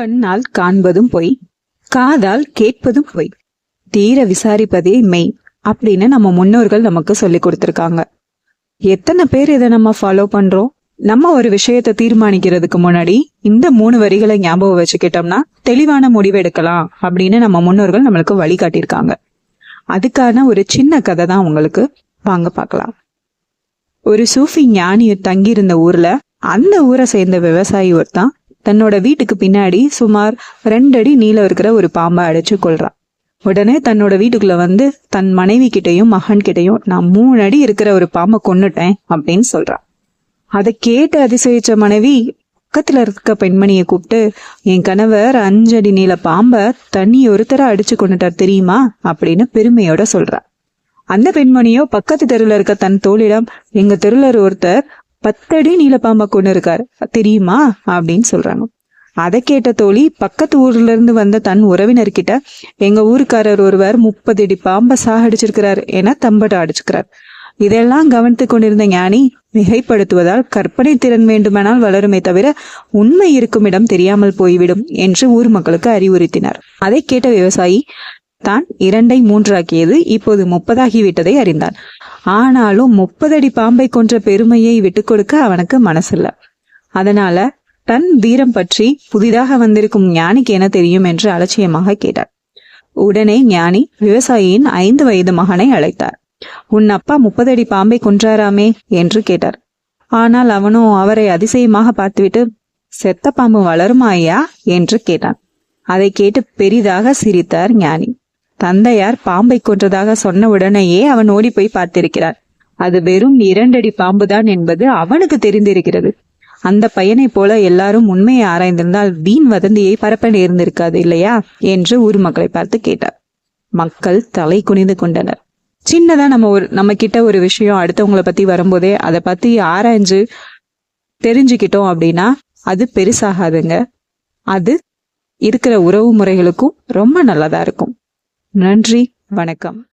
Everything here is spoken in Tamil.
கண்ணால் காண்பதும் பொய் காதால் கேட்பதும் பொய். தீர விசாரிப்பதே மெய் அப்படின்னு நம்ம முன்னோர்கள் நமக்கு சொல்லி கொடுத்துருக்காங்க. எத்தனை பேர் இதை நம்ம ஃபாலோ பண்றோம்? நம்ம ஒரு விஷயத்தை தீர்மானிக்கிறதுக்கு முன்னாடி இந்த மூணு வரிகளை ஞாபகம் வச்சுக்கிட்டோம்னா தெளிவான முடிவு எடுக்கலாம் அப்படின்னு நம்ம முன்னோர்கள் நம்மளுக்கு வழிகாட்டியிருக்காங்க அதுக்கான ஒரு சின்ன கதை தான் உங்களுக்கு வாங்க பார்க்கலாம். ஒரு சூஃபி ஞானி தங்கியிருந்த ஊர்ல அந்த ஊரை சேர்ந்த விவசாயி ஒருத்தான் தன்னோட வீட்டுக்கு பின்னாடி சுமார் ரெண்டடி நீளம் இருக்கிற ஒரு பாம்பை அடைச்சு கொள்றான் உடனே தன்னோட வீட்டுக்குள்ள வந்து தன் மனைவி கிட்டையும் மகன் கிட்டையும் நான் மூணு அடி இருக்கிற ஒரு பாம்பை கொன்னுட்டேன் அப்படின்னு சொல்றான். அதை கேட்டு அதிசயிச்ச மனைவி பக்கத்துல இருக்க பெண்மணியை கூப்பிட்டு என் கணவர் அஞ்சடி நீள பாம்பை தண்ணி ஒருத்தர அடிச்சு கொண்டுட்டார் தெரியுமா? அப்படின்னு பெருமையோட சொல்றா. அந்த பெண்மணியோ பக்கத்து தெருவில் இருக்க தன் தோழிடம் எங்க தெருவில் ஒருத்தர் பத்தடி நீல பாம்பை கொண்டு இருக்காரு. தெரியுமா? அப்படின்னு சொல்றாங்க. அதை கேட்ட தோழி பக்கத்து ஊர்ல இருந்து வந்த தன் உறவினர்கிட்ட எங்க ஊருக்காரர் ஒருவர் முப்பது அடி பாம்பை சாகடிச்சிருக்கிறார் என தம்பட அடிச்சுக்கிறார். இதெல்லாம் கவனித்து கொண்டிருந்த ஞானி மிகைப்படுத்துவதால் கற்பனை திறன் வேண்டுமானால் வளருமே தவிர உண்மை இருக்கும் இடம் தெரியாமல் போய்விடும் என்று ஊர் மக்களுக்கு அறிவுறுத்தினார். அதை கேட்ட விவசாயி தான் இரண்டை மூன்றாக்கியது இப்போது முப்பதாகிவிட்டதை அறிந்தான். ஆனாலும் முப்பதடி பாம்பை கொன்ற பெருமையை விட்டுக் கொடுக்க அவனுக்கு மனசில்ல. அதனால தன் வீரம் பற்றி புதிதாக வந்திருக்கும் ஞானிக்கு என்ன தெரியும் என்று அலட்சியமாக கேட்டார். உடனே ஞானி விவசாயியின் ஐந்து வயது மகனை அழைத்தார். உன் அப்பா முப்பதடி பாம்பை கொன்றாராமே என்று கேட்டார். ஆனால் அவனும் அவரை அதிசயமாக பார்த்துவிட்டு செத்த பாம்பு வளருமா ஐயா? என்று கேட்டான். அதை கேட்டு பெரிதாக சிரித்தார் ஞானி. தந்தையார் பாம்பை கொன்றதாக சொன்ன உடனேயே அவன் ஓடி போய் பார்த்திருக்கிறான் அது வெறும் இரண்டடி பாம்புதான் என்பது அவனுக்கு தெரிந்திருக்கிறது. அந்த பையனை போல எல்லாரும் உண்மையை ஆராய்ந்திருந்தால் வீண் வதந்தியை பரப்ப நேர்ந்திருக்காது இல்லையா? என்று ஊர் மக்களை பார்த்து கேட்டார். மக்கள் தலை குனிந்து கொண்டனர். சின்னதா நம்ம ஒரு நம்ம கிட்ட ஒரு விஷயம் அடுத்தவங்களை பத்தி வரும்போதே அதை பத்தி ஆராய்ஞ்சு தெரிஞ்சுக்கிட்டோம் அப்படின்னா அது பெருசாகாதுங்க. அது இருக்கிற உறவு முறைகளுக்கும் ரொம்ப நல்லதா இருக்கும். நன்றி வணக்கம்.